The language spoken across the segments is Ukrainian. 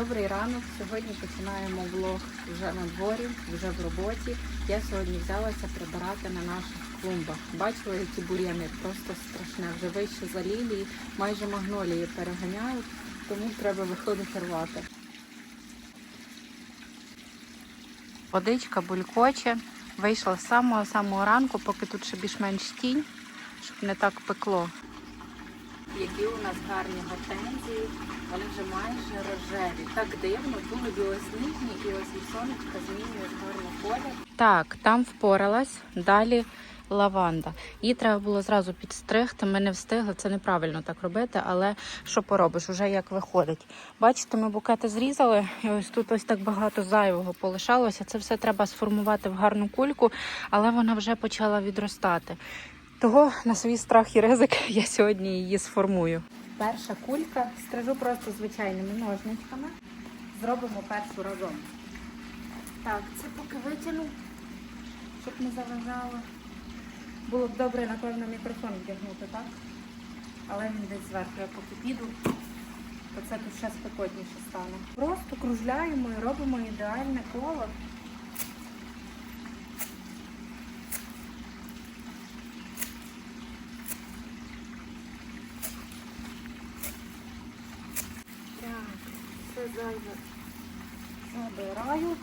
Добрий ранок. Сьогодні починаємо влог вже на дворі, вже в роботі. Я сьогодні взялася прибирати на наших клумбах. Бачила, які бур'яни, просто страшне. Вже вище за лілії, майже магнолії переганяють, тому треба виходити рвати. Водичка булькоче. Вийшла з самого самого ранку, поки тут ще більш-менш тінь, щоб не так пекло. Які у нас гарні гортензії, вони вже майже рожеві. Так дивно, були білосніжні і ось сонечка змінюють гарний колір. Так, там впоралась. Далі лаванда. Її треба було зразу підстригти. Ми не встигли. Це неправильно так робити, але що поробиш, уже як виходить. Бачите, ми букети зрізали, і ось тут ось так багато зайвого полишалося. Це все треба сформувати в гарну кульку, але вона вже почала відростати. Того на свій страх і ризик я сьогодні її сформую. Перша кулька стрижу просто звичайними ножничками. Зробимо першу разом. Так, це поки витягну, щоб не заважало. Було б добре, напевно, мікрофон вдягнути, так? Але він десь зверху, я поки піду, то це тут ще спекотніше стане. Просто кружляємо і робимо ідеальне коло. Так, все зайве забираю.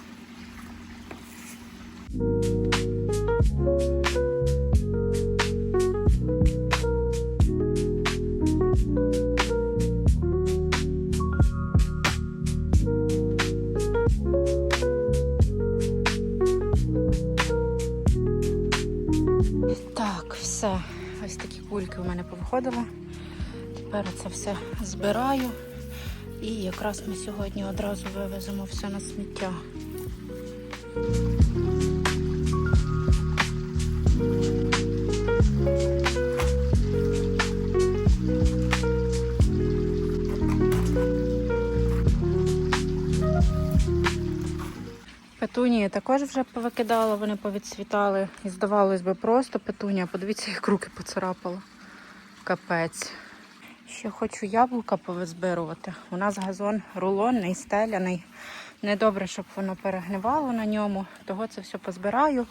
Так, все. Ось такі кульки у мене повиходили. Тепер це все збираю. І якраз ми сьогодні одразу вивеземо все на сміття. Петунії також вже повикидала, вони повідцвітали. І здавалось би, просто петунія. Подивіться, як руки поцарапала. Капець. Ще хочу яблука повизбирувати. У нас газон рулонний, стеляний. Недобре, щоб воно перегнивало на ньому. Того це все позбираю.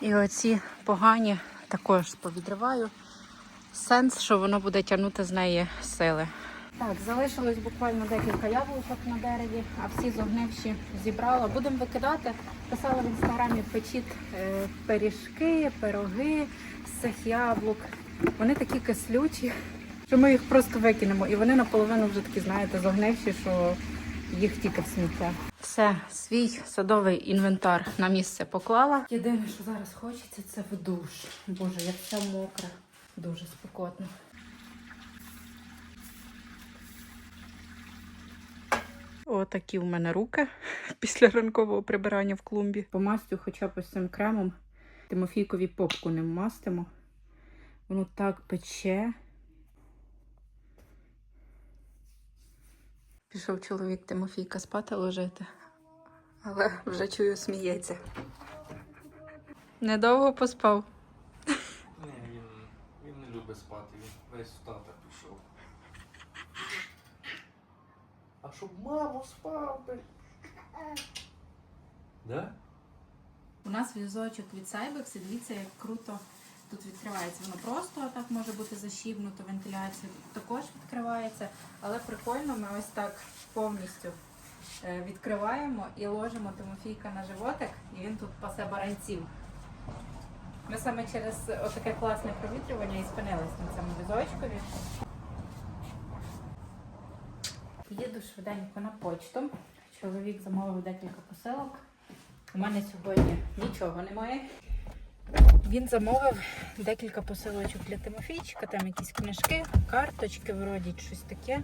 І оці погані також повідриваю. Сенс, що воно буде тягнути з неї сили. Так, залишилось буквально декілька яблучок на дереві, а всі зогнивші зібрала. Будемо викидати. Писала в інстаграмі печіть е, пиріжки, пироги з цих яблук. Вони такі кислючі, що ми їх просто викинемо. І вони наполовину вже такі, знаєте, зогнивші, що їх тільки в сміття. Все, свій садовий інвентар на місце поклала. Єдине, що зараз хочеться, це в душ. Боже, як все мокре, дуже спекотно. Отакі в мене руки після ранкового прибирання в клумбі. Помастю хоча б ось цим кремом. Тимофійкові попку не мастимо. Воно так пече. Пішов чоловік Тимофійка спати ложити, але вже чую, сміється. Недовго поспав. Ні, він, він не любить спати, він весь в тата пішов. А щоб маму спав би. Да? У нас візочок від Cybex, і дивіться, як круто тут відкривається. Воно просто так може бути защібнуто, вентиляція також відкривається, але прикольно, ми ось так повністю е, відкриваємо і ложимо Тимофійка на животик, і він тут пасе баранців. Ми саме через отаке класне провітрювання і спинились на цьому візочкові. Їду швиденько на почту. Чоловік замовив декілька посилок. У мене сьогодні нічого немає. Він замовив декілька посилочок для Тимофійчика, там якісь книжки, карточки, вроді щось таке.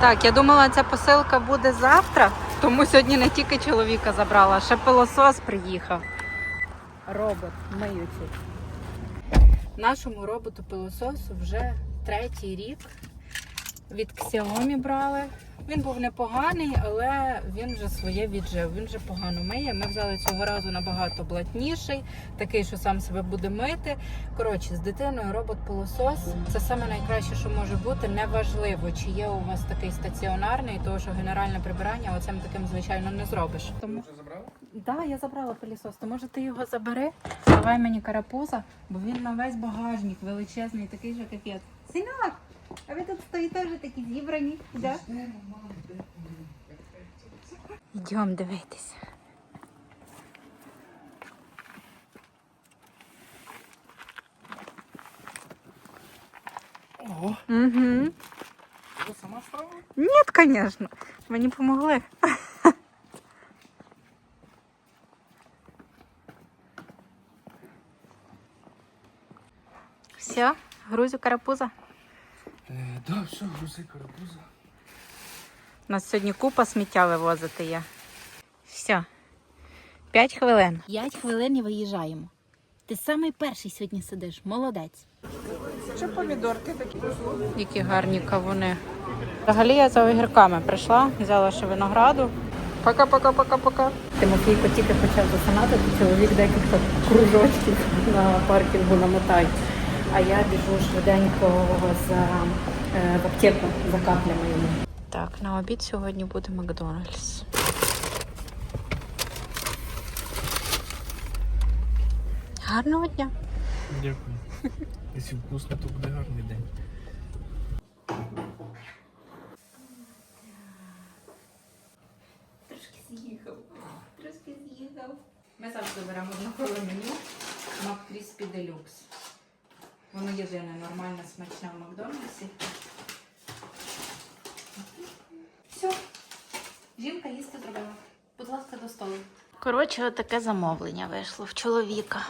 Так, я думала, ця посилка буде завтра, тому сьогодні не тільки чоловіка забрала, ще пилосос приїхав. Робот миючий. Нашому роботу пилососу вже третій рік. Від Xiaomi брали. Він був непоганий, але він вже своє віджив. Він вже погано миє. Ми взяли цього разу набагато блатніший, такий, що сам себе буде мити. Коротше, з дитиною робот-пилосос це саме найкраще, що може бути. Неважливо, чи є у вас такий стаціонарний, тому що генеральне прибирання оцим таким звичайно не зробиш. Тому вже забрав? Да, я забрала пилісос. То може ти його забери, давай мені карапуза, бо він на весь багажник величезний, такий же капець. Синок, а ви тут стоїте вже такі зібрані, да? Йдемо дивитися. Ого, Угу. ти сама ставила? Ні, звісно. Мені помогли. Все, грузю карапуза. Е, да, все, грузи карапуза. У нас сьогодні купа сміття вивозити є. Все. П'ять хвилин. П'ять хвилин і виїжджаємо. Ти самий перший сьогодні сидиш, молодець. Чи помідорки такі? Які гарні кавуни. Взагалі я за огірками прийшла, взяла ще винограду. Пока-пока-пока-пока. Тимофійко тільки почав засинати, то чоловік декілька кружочків на паркінгу намотає. А я біжу швиденько за, е, в аптеку за каплями йому. Так, на обід сьогодні буде Макдональдс. Гарного дня! Дякую. Якщо вкусно, то буде гарний день. Трошки з'їхав. Трошки з'їхав. Ми завжди беремо однакове меню Мак Кріспі Делюкс. Воно єдине нормальне смачне в Макдональдсі. Все. Жінка їсти зробила. Будь ласка, до столу. Коротше, отаке замовлення вийшло в чоловіка.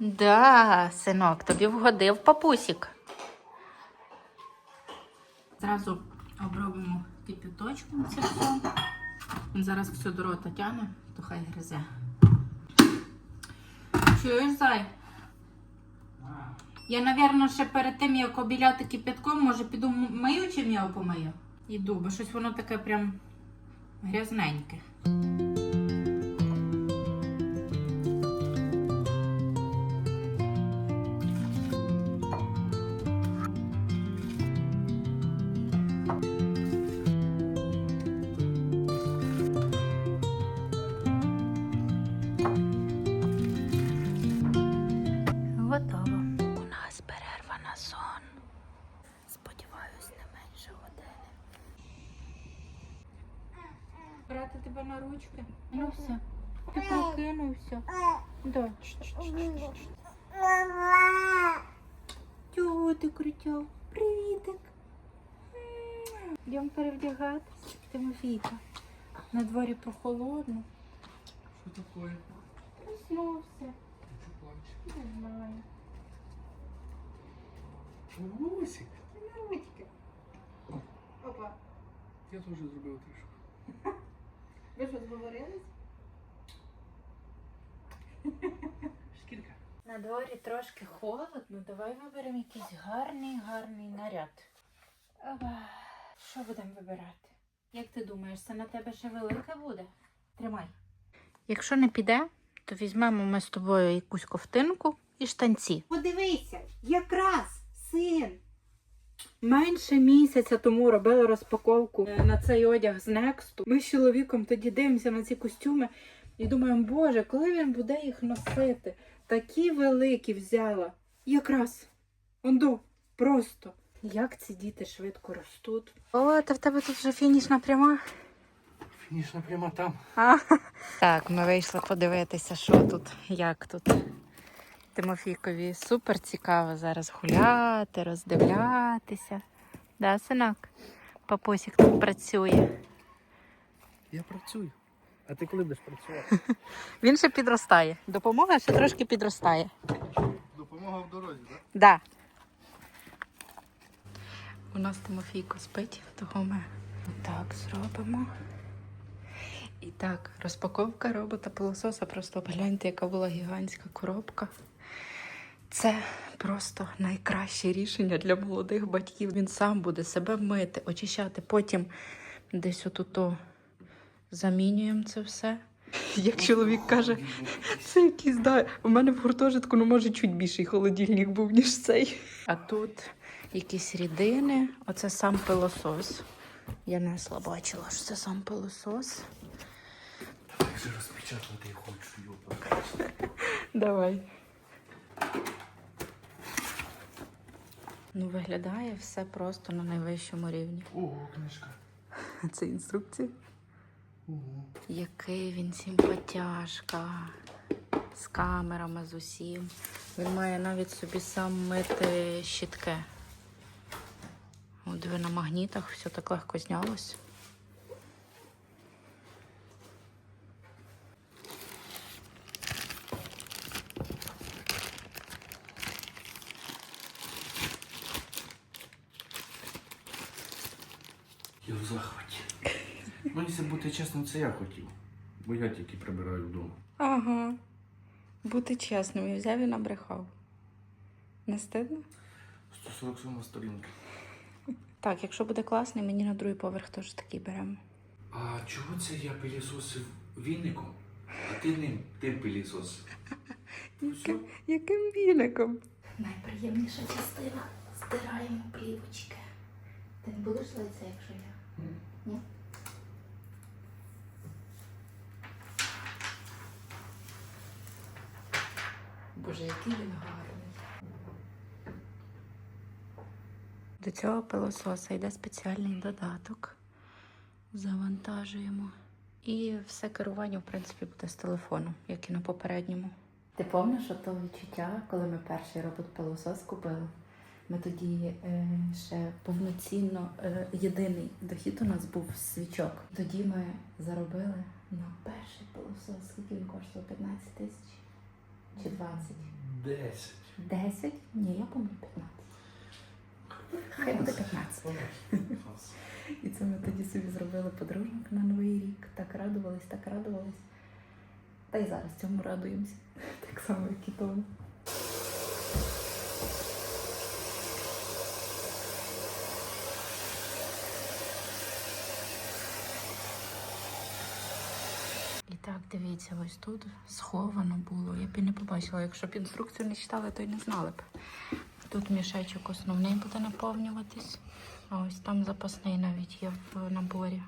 Да, синок, тобі вгодив папусік. Зразу обробимо кипяточком це все. Він зараз все до рота тягне, то хай гризе. Чуєш, зай? Я, напевно, ще перед тим, як обіляти кипятком, може піду м- мию чим я помию? Іду, бо щось воно таке прям грязненьке. Чого ти кричав? Привітик. Йдемо перевдягатись. Тимофійка. На дворі прохолодно. Що таке? Проснувся. Не знаю. Ручки. Опа. Я теж зробив трішки. Ви що зговорились? На дворі трошки холодно, давай виберемо якийсь гарний, гарний наряд. Що будемо вибирати? Як ти думаєш, це на тебе ще велике буде? Тримай. Якщо не піде, то візьмемо ми з тобою якусь ковтинку і штанці. Подивися, якраз син. Менше місяця тому робили розпаковку е, на цей одяг з Нексту. Ми з чоловіком тоді дивимося на ці костюми і думаємо, боже, коли він буде їх носити? Такі великі взяла. Якраз. Ондо, просто. Як ці діти швидко ростуть. О, та в тебе тут вже фінішна пряма. Фінішна прямо там. Так, ми вийшли подивитися, що тут, як тут. Тимофійкові супер цікаво зараз гуляти, роздивлятися. Да, синок? Папусік тут працює. Я працюю. А ти коли будеш працювати? Він ще підростає. Допомога ще трошки підростає. Допомога в дорозі, так? Да. У нас Тимофійко спить, того ми так зробимо. І так, розпаковка робота пилососа. Просто погляньте, яка була гігантська коробка. Це просто найкраще рішення для молодих батьків. Він сам буде себе мити, очищати. Потім десь отуто замінюємо це все. Як чоловік каже, це якийсь да. У мене в гуртожитку ну може чуть більший холодильник був, ніж цей. А тут якісь рідини. Оце сам пилосос. Я несла бачила, що це сам пилосос. Давай же розпечатати я хочу, йопа. Давай. Ну, виглядає все просто на найвищому рівні. Ого, книжка. Це інструкція. Який він симпатяшка. З камерами, з усім. Він має навіть собі сам мити щітки. От диви на магнітах все так легко знялось. Я в захваті. Мені це бути чесним, це я хотів. Бо я тільки прибираю вдома. Ага. Бути чесним, і взяв і набрехав. Не стидно? 147 сторінка. Так, якщо буде класний, мені на другий поверх теж такий беремо. А чого це я пилісосив віником, а ти ним тим пилісосив? Все? яким віником? Найприємніша частина. Стираємо плівочки. Ти не будеш лиця, якщо я? Ні? Боже, який він гарний. До цього пилососа йде спеціальний додаток. Завантажуємо. І все керування, в принципі, буде з телефону, як і на попередньому. Ти пам'ятаєш то відчуття, коли ми перший робот-пилосос купили? Ми тоді е, ще повноцінно е, єдиний дохід у нас був свічок. Тоді ми заробили на перший пилосос. Скільки він коштував? 15 тисяч чи 20? Десять. 10? Ні, я пам'ятаю 15. Хай буде 15. І це ми тоді собі зробили подружок на Новий рік. Так радувались, так радувались. Та й зараз цьому радуємося. Так само, як і тому. Так, дивіться, ось тут сховано було. Я б і не побачила. Якщо б інструкцію не читали, то й не знали б. Тут мішечок основний буде наповнюватись, а ось там запасний навіть є в наборі.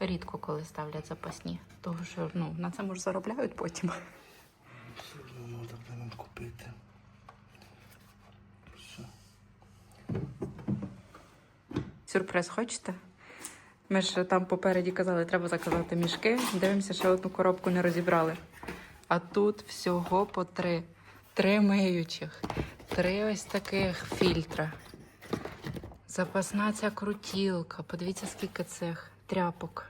Рідко коли ставлять запасні, тому що ну, на це може заробляють потім. Нам купити. Все. Сюрприз хочете? Ми ж там попереді казали, треба заказати мішки. Дивимося, ще одну коробку не розібрали. А тут всього по три. Три миючих, три ось таких фільтра. Запасна ця крутілка. Подивіться, скільки цих тряпок.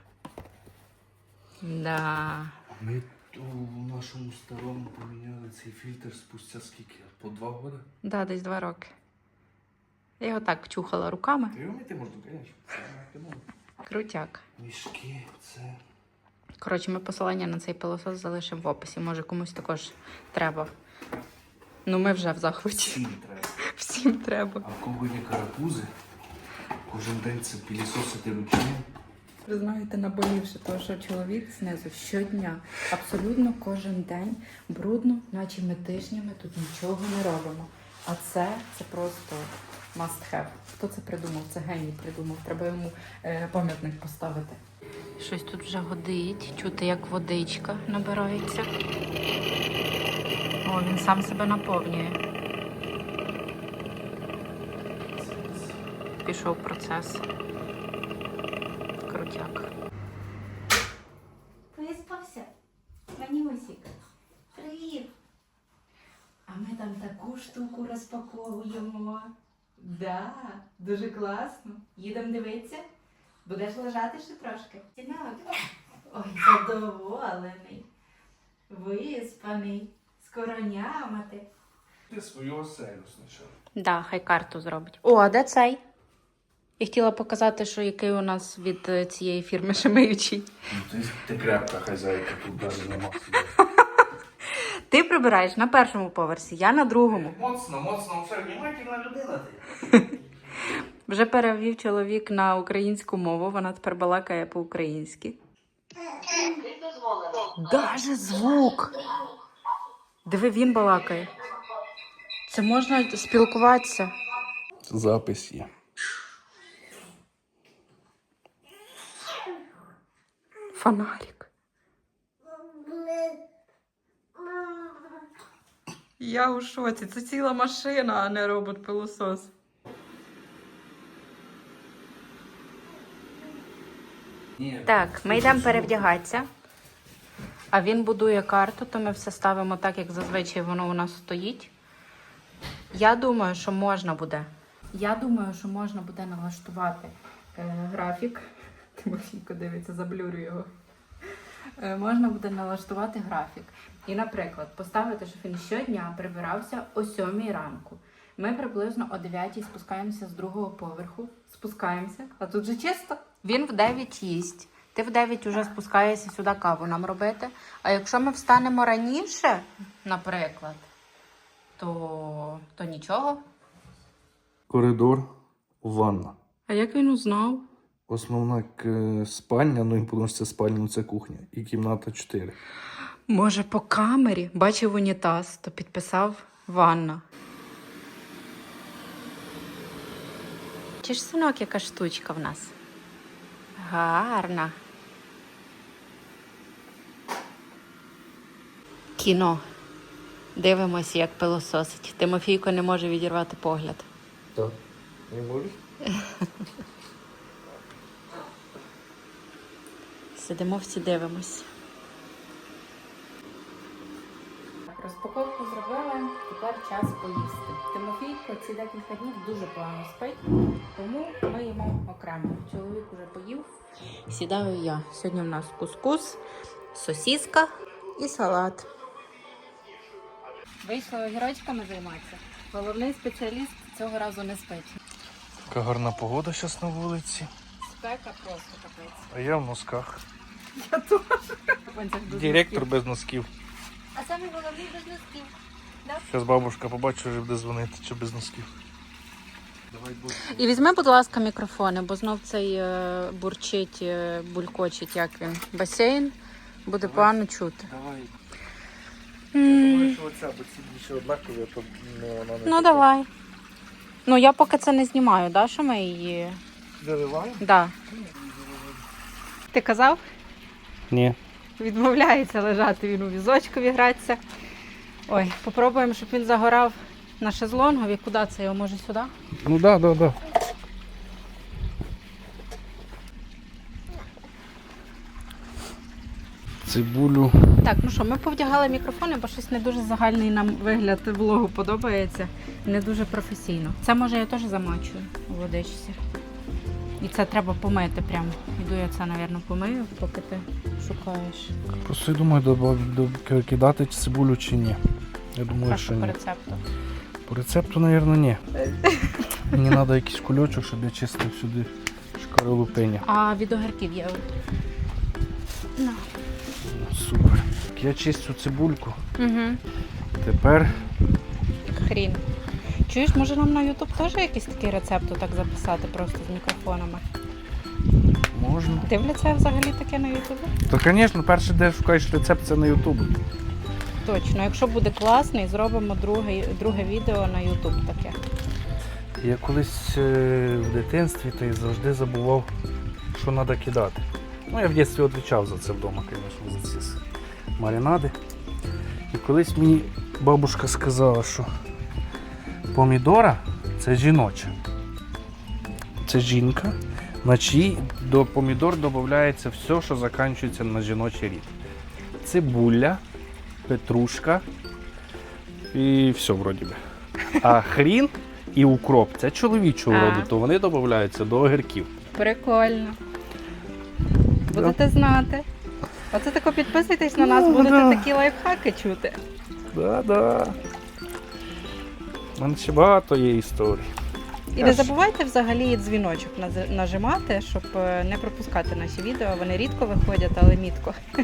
Да. Ми в нашому старому поміняли цей фільтр спустя скільки? По два роки? Да, десь два роки. Я його так чухала руками. Та його мити можна, звісно. Крутяк. Мішки, це. Коротше, ми посилання на цей пилосос залишимо в описі. Може комусь також треба. Ну, ми вже в захваті. Всім треба. Всім треба. А в кого є карапузи, кожен день це пілісосити ручним. Ви знаєте, наболівши того, що чоловік знизу щодня, абсолютно кожен день брудно, наче ми тижнями тут нічого не робимо. А це, це просто must have. Хто це придумав? Це геній придумав. Треба йому е, пам'ятник поставити. Щось тут вже годить, чути, як водичка набирається. О, він сам себе наповнює. Пішов процес. Крутяк. Розпаковуємо. Да, дуже класно. Їдемо дивитися. Будеш лежати ще трошки. Сінок. Ой, задоволений. Виспаний. Скоро нямати. Ти свою оселю знайшов. Да, хай карту зробить. О, а де цей? Я хотіла показати, що який у нас від е, цієї фірми шимиючий. Ну, ти, ти крепка хазяйка тут навіть нема. Ти прибираєш на першому поверсі, я на другому. Моцно, моцно, все внимательна людина ти. Вже перевів чоловік на українську мову, вона тепер балакає по-українськи. Даже звук. Диви, він балакає. Це можна спілкуватися. Запис є. Фонарик. Я у шоці. Це ціла машина, а не робот-пилосос. Так, ми йдемо перевдягатися. А він будує карту, то ми все ставимо так, як зазвичай воно у нас стоїть. Я думаю, що можна буде. Я думаю, що можна буде налаштувати е, графік. Тимофійко дивиться, заблюрю його. Е, можна буде налаштувати графік. І, наприклад, поставити, щоб він щодня прибирався о 7 ранку. Ми приблизно о 9 спускаємося з другого поверху, спускаємося, а тут же чисто. Він в 9 їсть. Ти в 9 вже спускаєшся сюди каву нам робити. А якщо ми встанемо раніше, наприклад, то, то нічого. Коридор, ванна. А як він узнав? Основна спальня, ну і це спальня, ну це кухня. І кімната 4. Може, по камері бачив унітаз, то підписав ванна. Чи ж синок, яка штучка в нас? Гарна. Кіно. Дивимося, як пилососить. Тимофійко не може відірвати погляд. Так. Не можеш? Сидимо всі дивимось. Розпаковку зробили, тепер час поїсти. Тимофійко ці декілька днів дуже погано спить, тому ми їмо окремо. Чоловік уже поїв. Сідаю я. Сьогодні в нас кускус, сосіска і салат. Вийшли огірочками займатися. Головний спеціаліст цього разу не спить. Така гарна погода зараз на вулиці. Спека просто капець. А я в носках. Понцях дуже Директор без носків. А саме головний без носків. Зараз бабушка побачить, вже буде дзвонити, чи без носків. Давай будь. І візьми, будь ласка, мікрофони, бо знов цей е, бурчить, е, булькочить, як він. Басейн буде погано чути. Давай. М, Думаю, що оця, бо ці більше однакові, а то не вона не Ну така. давай. Ну я поки це не знімаю, да, що ми її. Заливаємо? Да. Ти казав? Ні. Відмовляється лежати він у візочкові гратися. Ой, попробуємо, щоб він загорав на шезлонгові. Куди це його? Може сюди? Ну да, да, да. Цибулю. Так, ну що, ми повдягали мікрофони, бо щось не дуже загальний нам вигляд влогу подобається. Не дуже професійно. Це може я теж замачую у водичці. І це треба помити прямо. Іду я це, мабуть, помию, поки ти шукаєш. Просто я думаю, добав- до- кидати цибулю чи ні. Я думаю, Так, що по ні. рецепту. По рецепту, мабуть, ні. Мені треба якийсь кульочок, щоб я чистив сюди шкаралупиня. А від огірків є. Ну. Супер. Я чистю цибульку. Угу. Тепер Хрін. Чуєш, може нам на YouTube теж якийсь такий рецепт так записати просто з мікрофонами? можна. Дивляться взагалі таке на YouTube? То, звісно, перше, де шукаєш рецепт, це на Ютубі. Точно, якщо буде класний, зробимо друге, друге відео на YouTube таке. Я колись е, в дитинстві та й завжди забував, що треба кидати. Ну, я в дитинстві відвічав за це вдома, звісно, за ці маринади. І колись мені бабушка сказала, що помідора це жіноча. Це жінка, на чиї до помідор додається все, що закінчується на жіночий рід. Цибуля, петрушка і все вроді би. А хрін і укроп це чоловічого А. роду, то вони додаються до огірків. Прикольно. Будете знати. Оце тако підписуйтесь на нас, Ну, будете да. такі лайфхаки чути. Да-да. У мене ще багато є історій. І Я не ж- забувайте взагалі дзвіночок наз- нажимати, щоб е, не пропускати наші відео. Вони рідко виходять, але мітко.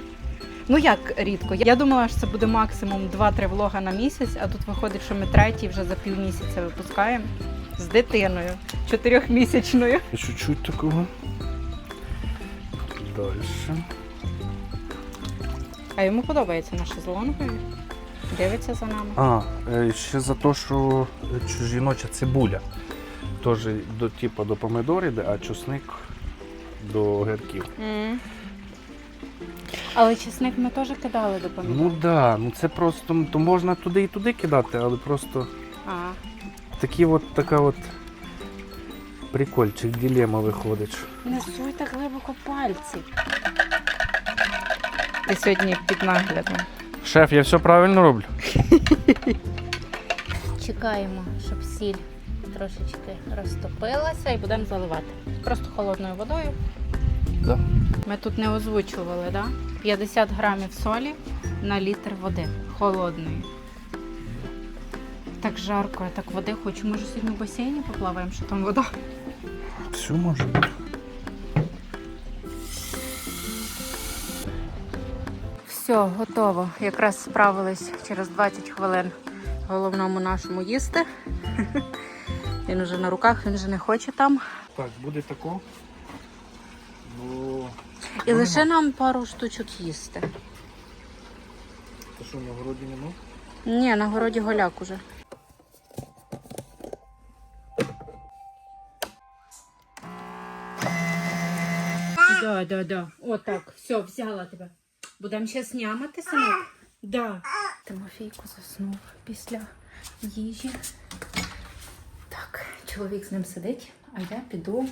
Ну як рідко? Я думала, що це буде максимум 2-3 влога на місяць, а тут виходить, що ми третій вже за півмісяця випускаємо з дитиною, чотирьохмісячною. І чуть-чуть такого. Дальше. А йому подобається наша шезлонги. Дивиться за нами. А, е, ще за те, що жіноча цибуля. Теж до, типу, до помидор іде, а чесник до огірків. М. Але чесник ми теж кидали до помідор. Ну так, да, ну це просто то можна туди і туди кидати, але просто А, такі от, така от прикольчик, дилема виходить. не суй так глибоко пальці. Ти сьогодні під наглядом. Шеф, я все правильно роблю? Чекаємо, щоб сіль трошечки розтопилася і будемо заливати. Просто холодною водою. Да. Ми тут не озвучували, да? 50 грамів солі на літр води холодної. Так жарко, я так води хочу. Може сьогодні в басейні поплаваємо, що там вода. Все може бути. Все, готово. Якраз справились через 20 хвилин головному нашому їсти. Він уже на руках, він вже не хоче там. Так, буде тако. Ну, І лише нам пару штучок їсти. то що на городі нема? Ні, на городі голяк уже. Да, да, да. Отак. Все, взяла тебе. Будемо зараз нямати, синок? Да. Тимофійко заснув після їжі. Так, чоловік з ним сидить, а я піду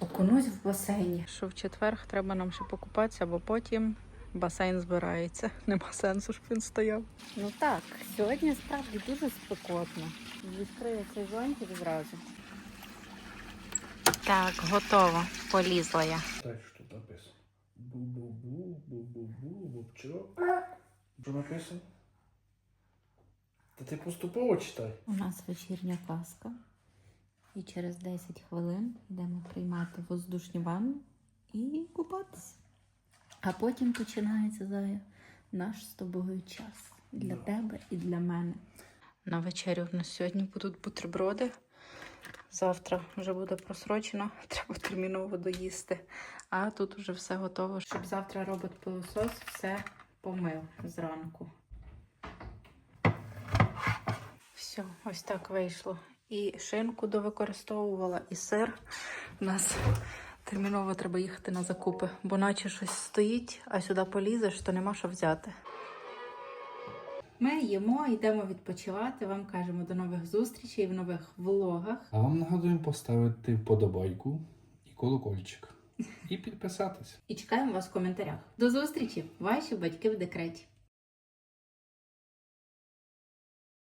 окунусь в басейні. Що в четвер треба нам ще покупатися, бо потім басейн збирається. Нема сенсу, щоб він стояв. Ну так, сьогодні справді дуже спекотно. Відкрию цей зонтик зразу. Так, готово. Полізла я. Так, що тут написано? Бу-бу-бу, бу-бу-бу, бубчок. Що написано? Та ти поступово читай. У нас вечірня казка. І через 10 хвилин йдемо приймати воздушні ванни і купатися. А потім починається Зая, наш з тобою час для Да. тебе і для мене. На вечерю в нас сьогодні будуть бутерброди. Завтра вже буде просрочено, треба терміново доїсти. А тут вже все готово, щоб завтра робот пилосос все помив зранку. Все, ось так вийшло. І шинку довикористовувала, і сир. У нас терміново треба їхати на закупи, бо наче щось стоїть, а сюди полізеш, то нема що взяти. Ми їмо, йдемо відпочивати. Вам кажемо до нових зустрічей в нових влогах. А вам нагадуємо поставити вподобайку і колокольчик. І підписатись. І чекаємо вас в коментарях. До зустрічі! Ваші батьки в декреті.